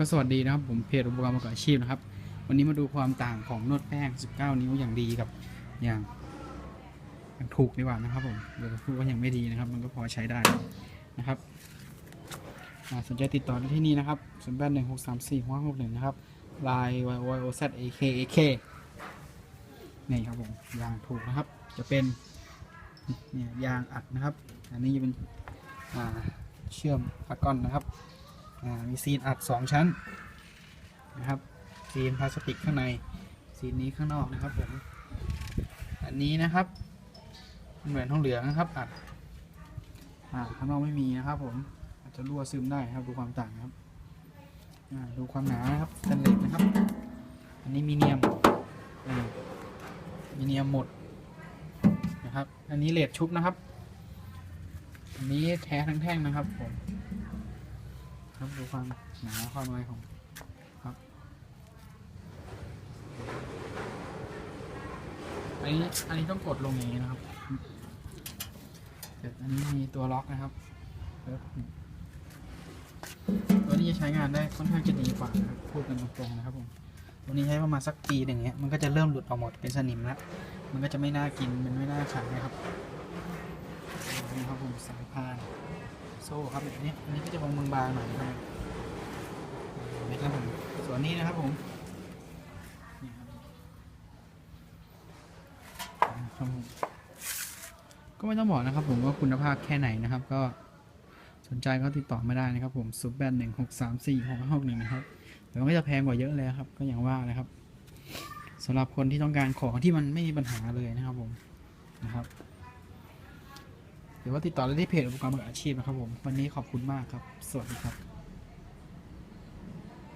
ก็สวัสดีนะครับผมเพจอุปกรณ์ประกอบอาชีพนะครับ วันนี้มาดูความต่างของนวดแป้ง 19 นิ้วอย่างดีกับอย่างอย่างถูกดีกว่านะครับผมเดี๋ยวพูดว่าอย่างไม่ดีนะครับ มันก็พอใช้ได้นะครับสนใจติดต่อได้ที่นี่นะครับศูนย์แปดหนึ่งหกสามสี่ห้าหกหนึ่งนะครับ line y o o z a k a k นี่ครับผมยางถูกนะครับ จะเป็นเนี่ยยางอัดนะครับ อันนี้จะเป็นเชื่อมพากอนนะครับ มีซีนอัด 2 ชั้นนะครับซีนพลาสติกข้างในซีนนี้ข้างนอกนะครับผมอันนี้นะครับเหมือนทองเหลืองนะครับอัดอข้างนอกไม่มีนะครับผมอาจจะรั่วซึมได้ครับดูความต่างครับดูความหนานะครับสแตนเลสนะครับ อันนี้มีเนียมมีเนียมหมดนะครับ อันนี้เลดชุบนะครับ อันนี้แท้ทั้งแท่งนะครับผม ครับดูความหนาความอะไรของครับอันนี้อันนี้ต้องกดลงอย่างนี้นะครับเสร็จอันนี้มีตัวล็อกนะครับตัวนี้จะใช้งานได้ค่อนข้างจะดีกว่านะครับพูดกันตรงๆนะครับผมตัวนี้ใช้ประมาณสักปีหนึ่งเนี้ยมันก็จะเริ่มหลุดออกหมดเป็นสนิมแล้วมันก็จะไม่น่ากินมันไม่น่าขายนะครับนี่ครับผมสายพาน โซ่ครับแบบนี้อันนี้ก็จะบางบางๆหน่อยนะครับนะครับผมส่วนนี้นะครับผมนี่ครับก็ไม่ต้องบอกนะครับผมว่าคุณภาพแค่ไหนนะครับ ก็สนใจก็ติดต่อมาได้นะครับ ผมซุปแบนหนึ่งหกสามสี่หกหกหนึ่งนะครับแต่มันก็จะแพงกว่าเยอะเลยครับ ก็อย่างว่านะครับสำหรับคนที่ต้องการของที่มันไม่มีปัญหาเลยนะครับผมนะครับ หรือว่าติดต่อได้ที่เพจอุปกรณ์มืออาชีพนะครับผม วันนี้ขอบคุณมากครับ สวัสดีครับ